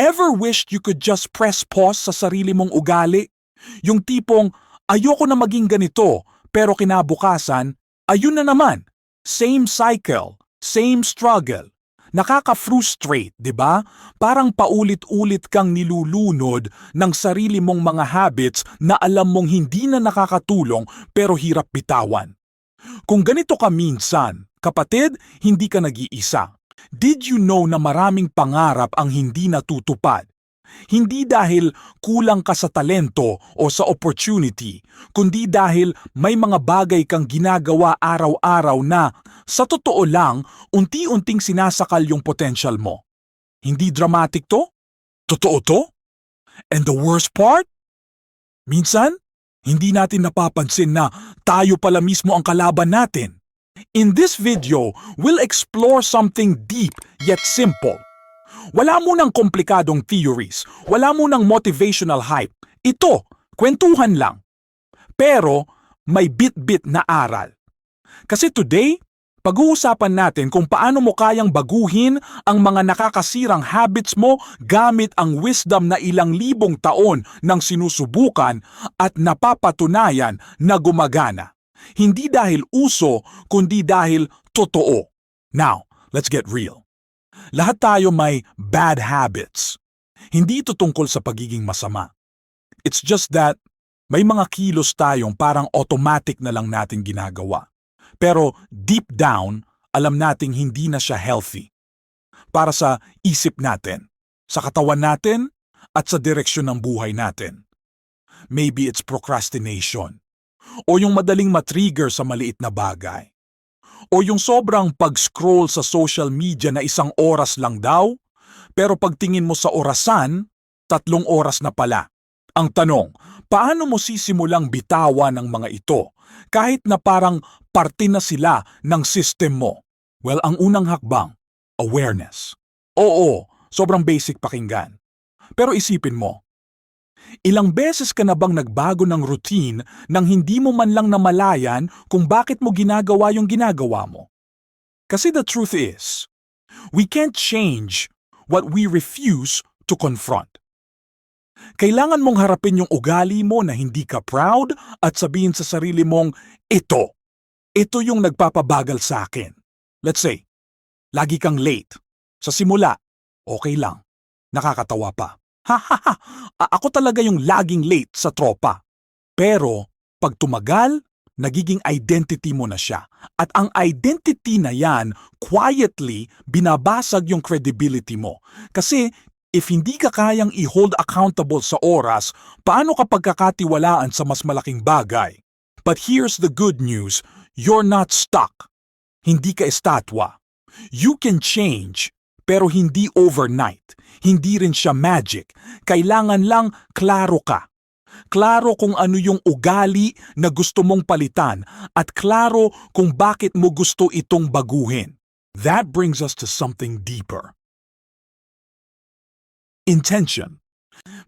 Ever wished you could just press pause sa sarili mong ugali? Yung tipong, ayoko na maging ganito, pero kinabukasan, ayun na naman. Same cycle, same struggle. Nakaka-frustrate, di ba? Parang paulit-ulit kang nilulunod ng sarili mong mga habits na alam mong hindi na nakakatulong pero hirap bitawan. Kung ganito ka minsan, kapatid, hindi ka nag-iisa. Did you know na maraming pangarap ang hindi natutupad? Hindi dahil kulang ka sa talento o sa opportunity, kundi dahil may mga bagay kang ginagawa araw-araw na, sa totoo lang, unti-unting sinasakal yung potential mo. Hindi dramatic to? Totoo to? And the worst part? Minsan, hindi natin napapansin na tayo pala mismo ang kalaban natin. In this video, we'll explore something deep yet simple. Wala munang komplikadong theories, wala munang motivational hype. Ito, kwentuhan lang. Pero may bit-bit na aral. Kasi today, pag-uusapan natin kung paano mo kayang baguhin ang mga nakakasirang habits mo gamit ang wisdom na ilang libong taon ng sinusubukan at napapatunayan na gumagana. Hindi dahil uso, kundi dahil totoo. Now, let's get real. Lahat tayo may bad habits. Hindi ito tungkol sa pagiging masama. It's just that may mga kilos tayong parang automatic na lang natin ginagawa. Pero deep down, alam nating hindi na siya healthy. Para sa isip natin, sa katawan natin, at sa direksyon ng buhay natin. Maybe it's procrastination. O yung madaling matrigger sa maliit na bagay. O yung sobrang pag-scroll sa social media na isang oras lang daw, pero pagtingin mo sa orasan, tatlong oras na pala. Ang tanong, paano mo sisimulang bitawan ng mga ito kahit na parang parte na sila ng system mo? Well, ang unang hakbang, awareness. Oo, sobrang basic pakinggan. Pero isipin mo, ilang beses ka na bang nagbago ng routine nang hindi mo man lang namalayan kung bakit mo ginagawa yung ginagawa mo? Kasi the truth is, we can't change what we refuse to confront. Kailangan mong harapin yung ugali mo na hindi ka proud at sabihin sa sarili mong, ito, ito yung nagpapabagal sa akin. Let's say, lagi kang late. Sa simula, okay lang. Nakakatawa pa. Ha ha ha, A- ako talaga yung laging late sa tropa. Pero, pag tumagal, nagiging identity mo na siya. At ang identity na yan, quietly, binabasag yung credibility mo. Kasi, if hindi ka kayang i-hold accountable sa oras, paano ka pagkakatiwalaan sa mas malaking bagay? But here's the good news, you're not stuck. Hindi ka estatwa. You can change, pero hindi overnight. Hindi rin siya magic. Kailangan lang klaro ka. Klaro kung ano yung ugali na gusto mong palitan at klaro kung bakit mo gusto itong baguhin. That brings us to something deeper. Intention.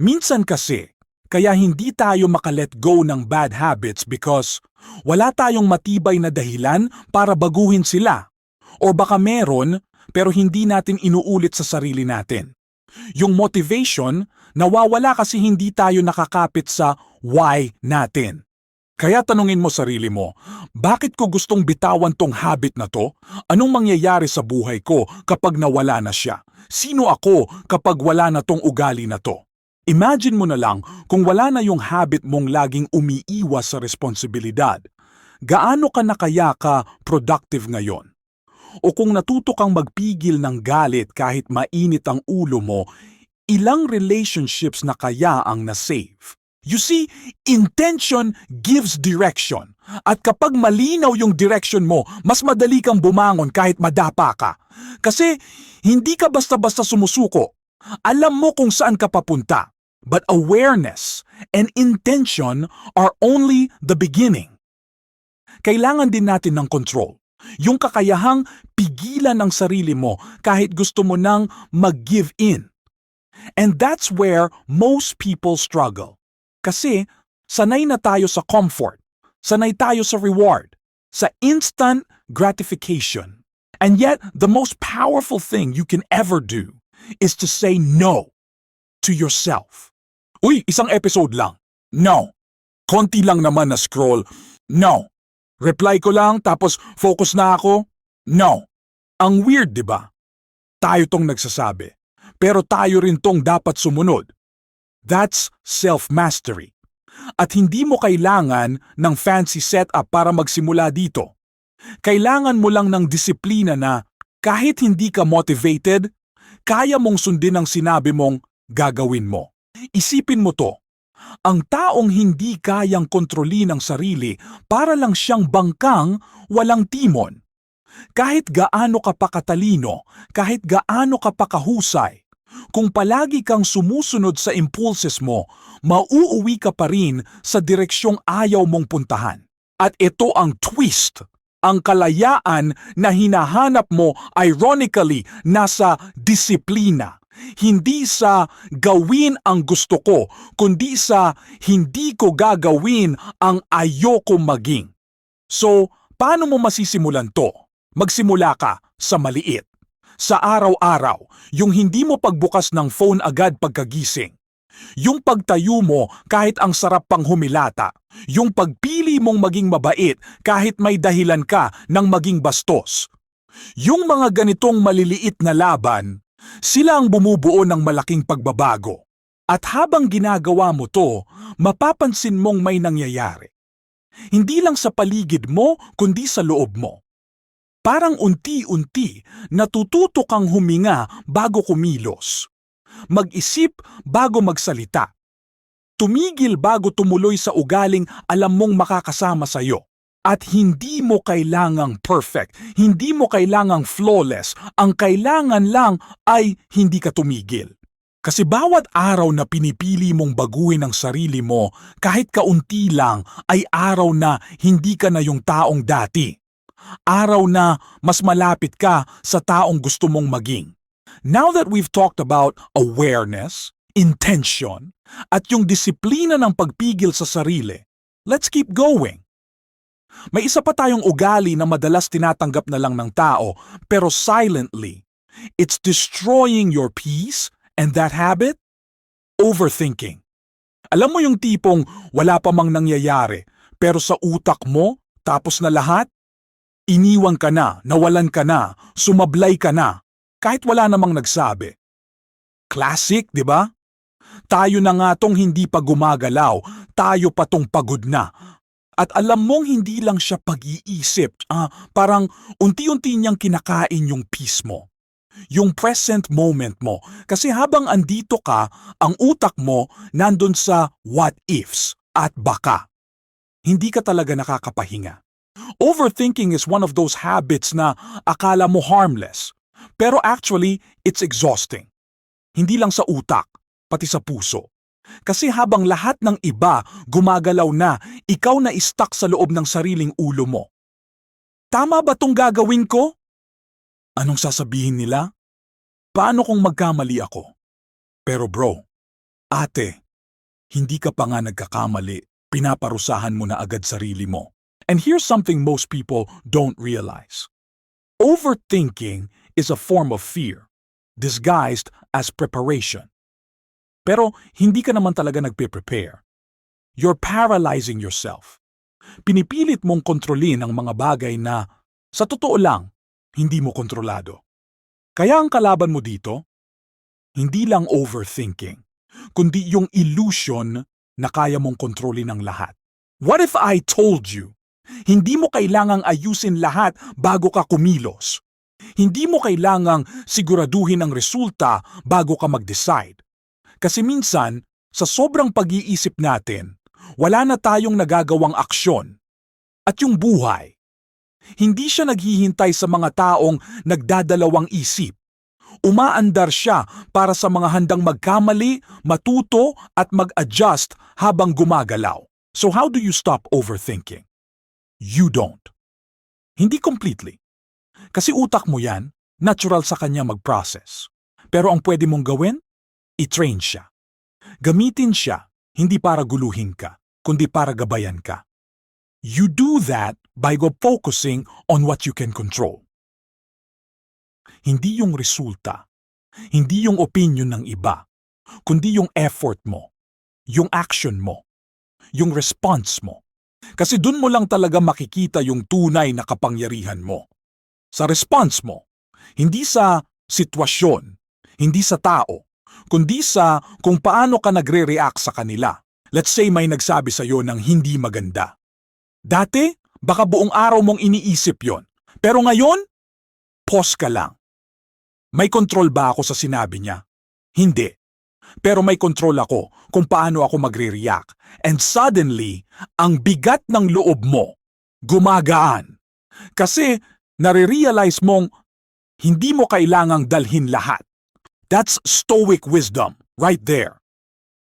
Minsan kasi, kaya hindi tayo makalet go ng bad habits because wala tayong matibay na dahilan para baguhin sila. O baka meron, pero hindi natin inuulit sa sarili natin. Yung motivation, nawawala kasi hindi tayo nakakapit sa why natin. Kaya tanungin mo sarili mo, bakit ko gustong bitawan tong habit na to? Anong mangyayari sa buhay ko kapag nawala na siya? Sino ako kapag wala na tong ugali na to? Imagine mo na lang kung wala na yung habit mong laging umiiwas sa responsibilidad. Gaano ka na kaya ka productive ngayon? O kung natuto kang magpigil ng galit kahit mainit ang ulo mo, ilang relationships na kaya ang na-save? You see, intention gives direction. At kapag malinaw yung direction mo, mas madali kang bumangon kahit madapa ka. Kasi hindi ka basta-basta sumusuko. Alam mo kung saan ka papunta. But awareness and intention are only the beginning. Kailangan din natin ng control. Yung kakayahang pigilan ng sarili mo kahit gusto mo nang mag-give in. And that's where most people struggle. Kasi sanay na tayo sa comfort, sanay tayo sa reward, sa instant gratification. And yet, the most powerful thing you can ever do is to say no. to yourself. Uy, isang episode lang. No. Konti lang naman na scroll. No. Reply ko lang tapos focus na ako. No. Ang weird, di ba? Tayo tong nagsasabi. Pero tayo rin tong dapat sumunod. That's self-mastery. At hindi mo kailangan ng fancy setup para magsimula dito. Kailangan mo lang ng disiplina na kahit hindi ka motivated, kaya mong sundin ang sinabi mong gagawin mo. Isipin mo to. Ang taong hindi kayang kontrolin ang sarili para lang siyang bangkang walang timon. Kahit gaano ka pa katalino, kahit gaano ka pa kahusay, kung palagi kang sumusunod sa impulses mo, mauuwi ka pa rin sa direksyong ayaw mong puntahan. At ito ang twist. Ang kalayaan na hinahanap mo ironically nasa disiplina. Hindi sa gawin ang gusto ko, kundi sa hindi ko gagawin ang ayoko maging. So, paano mo masisimulan to? Magsimula ka sa maliit. Sa araw-araw, yung hindi mo pagbukas ng phone agad pagkagising. Yung pagtayo mo kahit ang sarap pang humilata. Yung pagpili mong maging mabait kahit may dahilan ka ng maging bastos. Yung mga ganitong maliliit na laban, sila ang bumubuo ng malaking pagbabago. At habang ginagawa mo to, mapapansin mong may nangyayari. Hindi lang sa paligid mo, kundi sa loob mo. Parang unti-unti natututo kang huminga bago kumilos. Mag-isip bago magsalita. Tumigil bago tumuloy sa ugaling alam mong makakasama sa iyo. At hindi mo kailangang perfect, hindi mo kailangang flawless, ang kailangan lang ay hindi ka tumigil. Kasi bawat araw na pinipili mong baguhin ang sarili mo, kahit kaunti lang, ay araw na hindi ka na yung taong dati. Araw na mas malapit ka sa taong gusto mong maging. Now that we've talked about awareness, intention, at yung disiplina ng pagpigil sa sarili, let's keep going. May isa pa tayong ugali na madalas tinatanggap na lang ng tao pero silently. It's destroying your peace and that habit? Overthinking. Alam mo yung tipong wala pa mang nangyayari pero sa utak mo tapos na lahat? Iniwan ka na, nawalan ka na, sumablay ka na, kahit wala namang nagsabi. Classic, di ba? Tayo na nga tong hindi pa gumagalaw, tayo pa tong pagod na. At alam mong hindi lang siya pag-iisip, ah, parang unti-unti niyang kinakain yung peace mo. Yung present moment mo. Kasi habang andito ka, ang utak mo nandun sa what ifs at baka. Hindi ka talaga nakakapahinga. Overthinking is one of those habits na akala mo harmless. Pero actually, it's exhausting. Hindi lang sa utak, pati sa puso. Kasi habang lahat ng iba gumagalaw na, ikaw na stuck sa loob ng sariling ulo mo. Tama ba tong gagawin ko? Anong sasabihin nila? Paano kung magkamali ako? Pero bro, ate, hindi ka pa nga nagkakamali, pinaparusahan mo na agad sarili mo. And here's something most people don't realize. Overthinking is a form of fear, disguised as preparation. Pero hindi ka naman talaga nagpe-prepare. You're paralyzing yourself. Pinipilit mong kontrolin ang mga bagay na, sa totoo lang, hindi mo kontrolado. Kaya ang kalaban mo dito, hindi lang overthinking, kundi yung illusion na kaya mong kontrolin ang lahat. What if I told you hindi mo kailangang ayusin lahat bago ka kumilos. Hindi mo kailangang siguraduhin ang resulta bago ka mag-decide. Kasi minsan, sa sobrang pag-iisip natin, wala na tayong nagagawang aksyon. At yung buhay, hindi siya naghihintay sa mga taong nagdadalawang isip. Umaandar siya para sa mga handang magkamali, matuto at mag-adjust habang gumagalaw. So how do you stop overthinking? You don't. Hindi completely. Kasi utak mo yan, natural sa kanya mag-process. Pero ang pwede mong gawin? I-train siya. Gamitin siya, hindi para guluhin ka, kundi para gabayan ka. You do that by go focusing on what you can control. Hindi yung resulta, hindi yung opinion ng iba, kundi yung effort mo, yung action mo, yung response mo. Kasi dun mo lang talaga makikita yung tunay na kapangyarihan mo. Sa response mo, hindi sa sitwasyon, hindi sa tao, kundi sa kung paano ka nagre-react sa kanila. Let's say may nagsabi sa'yo ng hindi maganda. Dati, baka buong araw mong iniisip yon. Pero ngayon, pause ka lang. May control ba ako sa sinabi niya? Hindi. Pero may control ako kung paano ako magre-react. And suddenly, ang bigat ng loob mo, gumagaan. Kasi nare-realize mong hindi mo kailangang dalhin lahat. That's stoic wisdom, right there.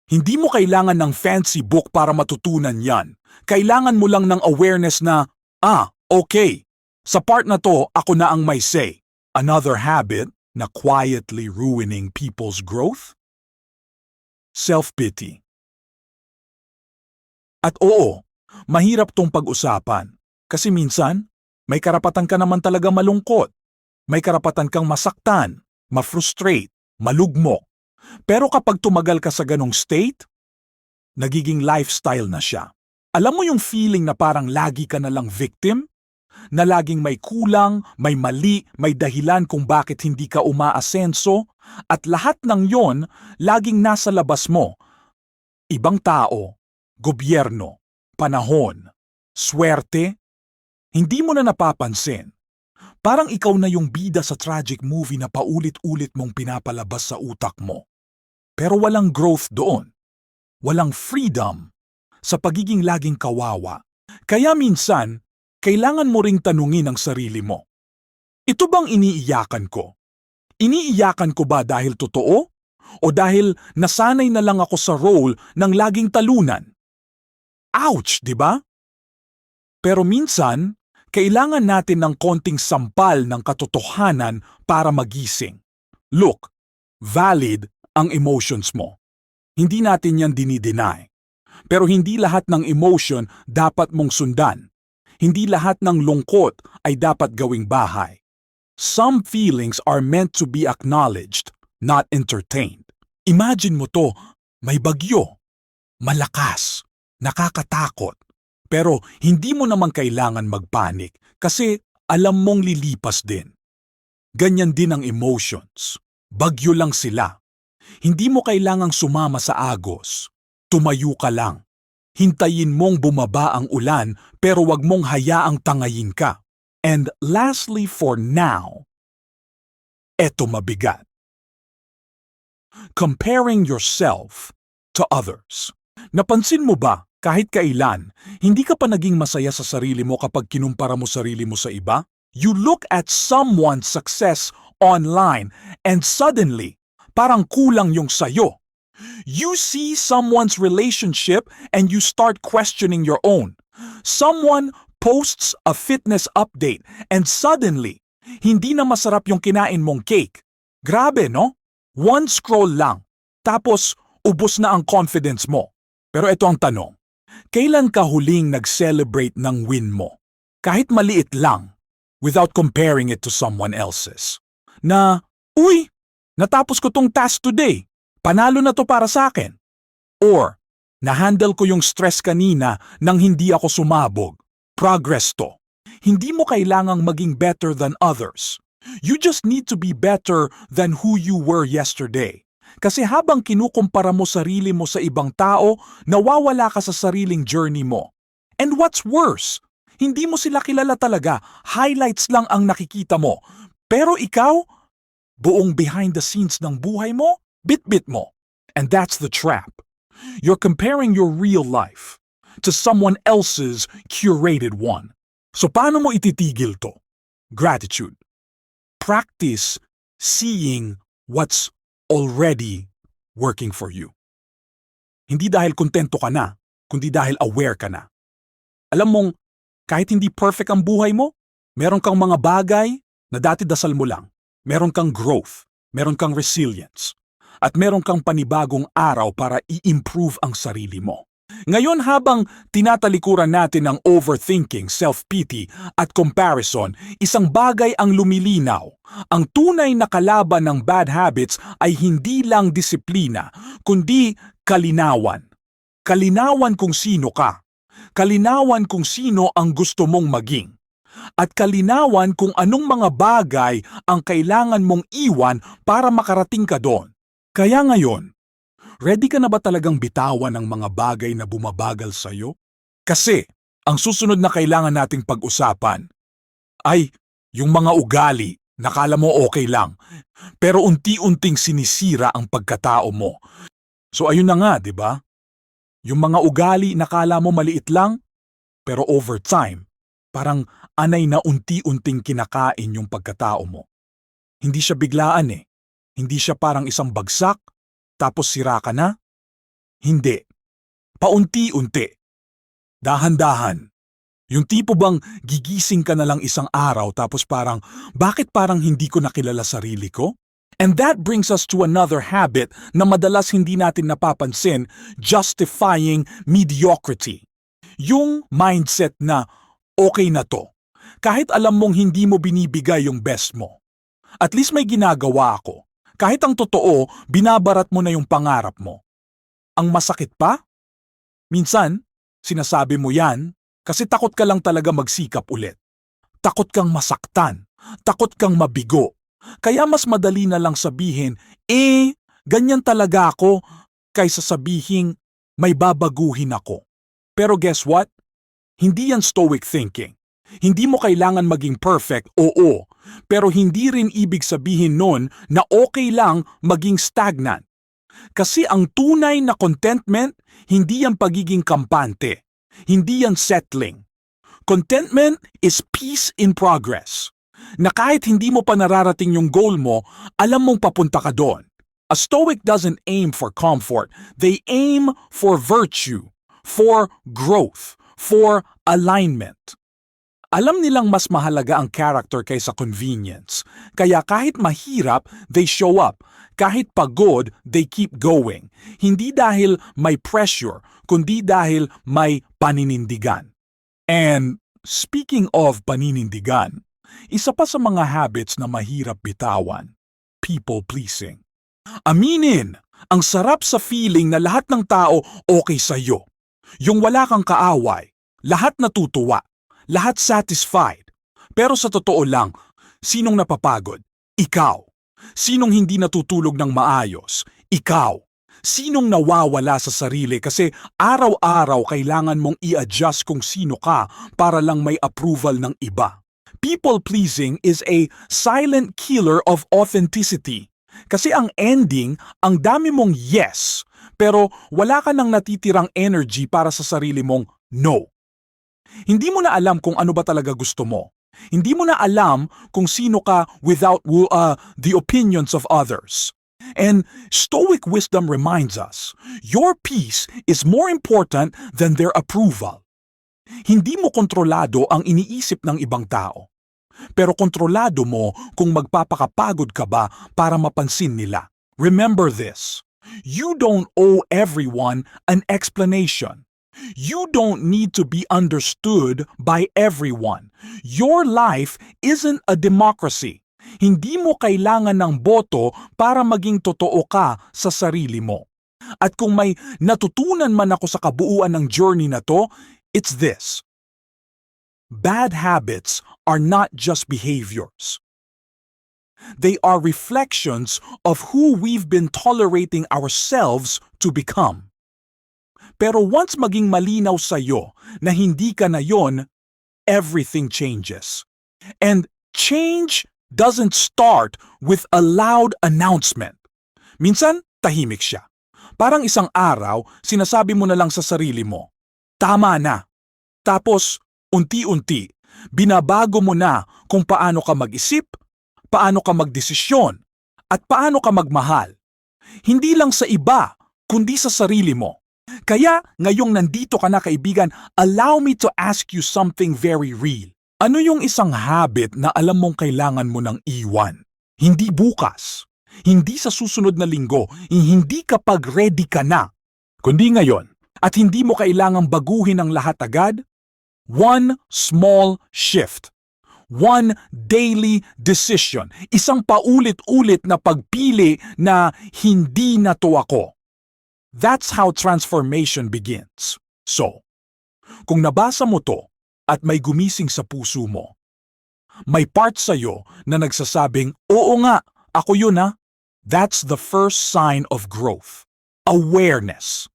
Hindi mo kailangan ng fancy book para matutunan yan. Kailangan mo lang ng awareness na, ah, okay, sa part na to, ako na ang may say. Another habit na quietly ruining people's growth? Self-pity. At oo, mahirap tong pag-usapan. Kasi minsan, may karapatan ka naman talaga malungkot. May karapatan kang masaktan, ma-frustrate, malugmok. Pero kapag tumagal ka sa ganong state, nagiging lifestyle na siya. Alam mo yung feeling na parang lagi ka na lang victim? Na laging may kulang, may mali, may dahilan kung bakit hindi ka umaasenso, at lahat ng yon laging nasa labas mo. Ibang tao, gobyerno, panahon, swerte, hindi mo na napapansin. Parang ikaw na yung bida sa tragic movie na paulit-ulit mong pinapalabas sa utak mo. Pero walang growth doon. Walang freedom sa pagiging laging kawawa. Kaya minsan, kailangan mo ring tanungin ang sarili mo. Ito bang iniiyakan ko? Iniiyakan ko ba dahil totoo? O dahil nasanay na lang ako sa role ng laging talunan? Ouch, di ba? Pero minsan, kailangan natin ng konting sampal ng katotohanan para magising. Look, valid ang emotions mo. Hindi natin yan dinideny. Pero hindi lahat ng emotion dapat mong sundan. Hindi lahat ng lungkot ay dapat gawing bahay. Some feelings are meant to be acknowledged, not entertained. Imagine mo to, may bagyo, malakas, nakakatakot. Pero hindi mo naman kailangan magpanik kasi alam mong lilipas din. Ganyan din ang emotions. Bagyo lang sila. Hindi mo kailangang sumama sa agos. Tumayo ka lang. Hintayin mong bumaba ang ulan pero wag mong hayaang tangayin ka. And lastly for now, eto mabigat. Comparing yourself to others. Napansin mo ba kahit kailan, hindi ka pa naging masaya sa sarili mo kapag kinumpara mo sarili mo sa iba? You look at someone's success online and suddenly, parang kulang yung sayo. You see someone's relationship and you start questioning your own. Someone posts a fitness update and suddenly, hindi na masarap yung kinain mong cake. Grabe, no? One scroll lang. Tapos, ubos na ang confidence mo. Pero ito ang tanong. Kailan ka huling nag-celebrate ng win mo? Kahit maliit lang, without comparing it to someone else's. Na, uy, natapos ko tong task today. Panalo na to para sa akin. Or, na-handle ko yung stress kanina nang hindi ako sumabog. Progress to. Hindi mo kailangang maging better than others. You just need to be better than who you were yesterday. Kasi habang kinukumpara mo sarili mo sa ibang tao, nawawala ka sa sariling journey mo. And what's worse, hindi mo sila kilala talaga, highlights lang ang nakikita mo. Pero ikaw, buong behind the scenes ng buhay mo, bit-bit mo. And that's the trap. You're comparing your real life to someone else's curated one. So paano mo ititigil to? Gratitude. Practice seeing what's already working for you. Hindi dahil kontento ka na, kundi dahil aware ka na. Alam mong, kahit hindi perfect ang buhay mo, meron kang mga bagay na dati dasal mo lang. Meron kang growth, meron kang resilience, at meron kang panibagong araw para i-improve ang sarili mo. Ngayon habang tinatalikuran natin ang overthinking, self-pity at comparison, isang bagay ang lumilinaw. Ang tunay na kalaban ng bad habits ay hindi lang disiplina, kundi kalinawan. Kalinawan kung sino ka. Kalinawan kung sino ang gusto mong maging. At kalinawan kung anong mga bagay ang kailangan mong iwan para makarating ka doon. Kaya ngayon, ready ka na ba talagang bitawan ang mga bagay na bumabagal sa'yo? Kasi, ang susunod na kailangan nating pag-usapan ay yung mga ugali nakala mo okay lang, pero unti-unting sinisira ang pagkatao mo. So ayun na nga, 'di ba? Yung mga ugali nakala mo maliit lang, pero over time, parang anay na unti-unting kinakain yung pagkatao mo. Hindi siya biglaan eh. Hindi siya parang isang bagsak, tapos sira ka na. Hindi. Paunti-unti. Dahan-dahan. Yung tipo bang gigising ka na lang isang araw tapos parang, bakit parang hindi ko nakilala sarili ko? And that brings us to another habit na madalas hindi natin napapansin, justifying mediocrity. Yung mindset na, okay na to. Kahit alam mong hindi mo binibigay yung best mo. At least may ginagawa ako. Kahit ang totoo, binabarat mo na yung pangarap mo. Ang masakit pa? Minsan, sinasabi mo yan kasi takot ka lang talaga magsikap ulit. Takot kang masaktan. Takot kang mabigo. Kaya mas madali na lang sabihin, eh, ganyan talaga ako, kaysa sabihin, may babaguhin ako. Pero guess what? Hindi yan stoic thinking. Hindi mo kailangan maging perfect, oo. Pero hindi rin ibig sabihin nun na okay lang maging stagnant. Kasi ang tunay na contentment, hindi yan pagiging kampante. Hindi yan settling. Contentment is peace in progress. Na kahit hindi mo pa nararating yung goal mo, alam mong papunta ka doon. A stoic doesn't aim for comfort. They aim for virtue, for growth, for alignment. Alam nilang mas mahalaga ang character kaysa convenience. Kaya kahit mahirap, they show up. Kahit pagod, they keep going. Hindi dahil may pressure, kundi dahil may paninindigan. And speaking of paninindigan, isa pa sa mga habits na mahirap bitawan, people pleasing. Aminin, ang sarap sa feeling na lahat ng tao okay sa iyo. Yung wala kang kaaway, lahat natutuwa, lahat satisfied. Pero sa totoo lang, sinong napapagod? Ikaw. Sinong hindi natutulog ng maayos? Ikaw. Sinong nawawala sa sarili kasi araw-araw kailangan mong i-adjust kung sino ka para lang may approval ng iba. People-pleasing is a silent killer of authenticity. Kasi ang ending, ang dami mong yes, pero wala ka nang natitirang energy para sa sarili mong no. Hindi mo na alam kung ano ba talaga gusto mo. Hindi mo na alam kung sino ka without uh, the opinions of others. And Stoic wisdom reminds us, your peace is more important than their approval. Hindi mo kontrolado ang iniisip ng ibang tao. Pero kontrolado mo kung magpapakapagod ka ba para mapansin nila. Remember this, you don't owe everyone an explanation. You don't need to be understood by everyone. Your life isn't a democracy. Hindi mo kailangan ng boto para maging totoo ka sa sarili mo. At kung may natutunan man ako sa kabuuan ng journey na to, it's this. Bad habits are not just behaviors. They are reflections of who we've been tolerating ourselves to become. Pero once maging malinaw sa iyo na hindi ka na yon, everything changes. And change doesn't start with a loud announcement. Minsan, tahimik siya. Parang isang araw, sinasabi mo na lang sa sarili mo, tama na. Tapos, unti-unti, binabago mo na kung paano ka mag-isip, paano ka magdesisyon, at paano ka magmahal. Hindi lang sa iba, kundi sa sarili mo. Kaya ngayong nandito ka na kaibigan, allow me to ask you something very real. Ano yung isang habit na alam mong kailangan mo ng iwan? Hindi bukas. Hindi sa susunod na linggo. Hindi kapag ready ka na. Kundi ngayon. At hindi mo kailangang baguhin ang lahat agad. One small shift. One daily decision. Isang paulit-ulit na pagpili na hindi na to ako. That's how transformation begins. So, kung nabasa mo to at may gumising sa puso mo, may part sa'yo na nagsasabing, oo nga, ako yun ha. That's the first sign of growth. Awareness.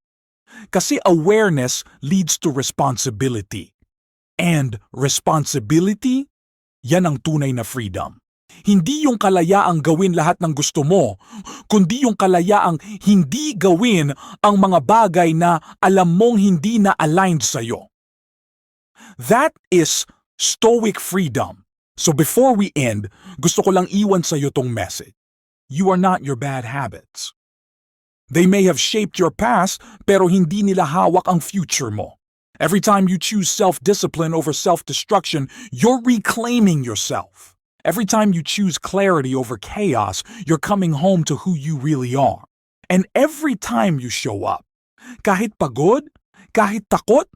Kasi awareness leads to responsibility. And responsibility, yan ang tunay na freedom. Hindi yung kalayaang gawin lahat ng gusto mo, kundi yung kalayaang hindi gawin ang mga bagay na alam mong hindi na aligned sa'yo. That is stoic freedom. So before we end, gusto ko lang iwan sa'yo tong message. You are not your bad habits. They may have shaped your past, pero hindi nila hawak ang future mo. Every time you choose self-discipline over self-destruction, you're reclaiming yourself. Every time you choose clarity over chaos, you're coming home to who you really are. And every time you show up, kahit pagod, kahit takot,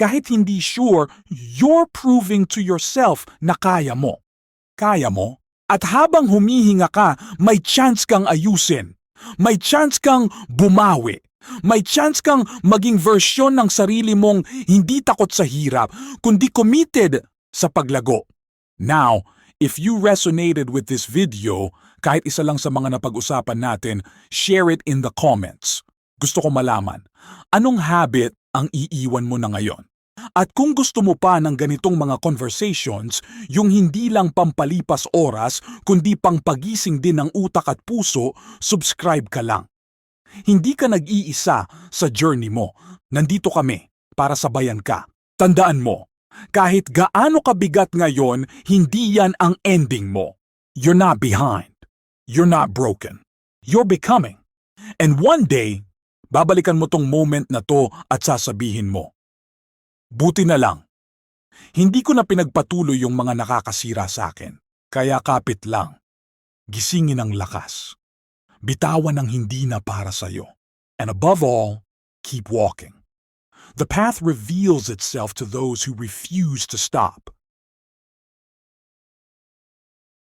kahit hindi sure, you're proving to yourself na kaya mo. Kaya mo? At habang humihinga ka, may chance kang ayusin. May chance kang bumawi. May chance kang maging versyon ng sarili mong hindi takot sa hirap, kundi committed sa paglago. Now, if you resonated with this video, kahit isa lang sa mga napag-usapan natin, share it in the comments. Gusto ko malaman, anong habit ang iiwan mo na ngayon? At kung gusto mo pa ng ganitong mga conversations, yung hindi lang pampalipas oras, kundi pang pagising din ng utak at puso, subscribe ka lang. Hindi ka nag-iisa sa journey mo. Nandito kami para sabayan ka. Tandaan mo, kahit gaano kabigat ngayon, hindi yan ang ending mo. You're not behind. You're not broken. You're becoming. And one day, babalikan mo tong moment na to at sasabihin mo, Buti na lang. Hindi ko na pinagpatuloy yung mga nakakasira sa akin. Kaya kapit lang. Gisingin ang lakas. Bitawan ang hindi na para sa'yo. And above all, keep walking. The path reveals itself to those who refuse to stop.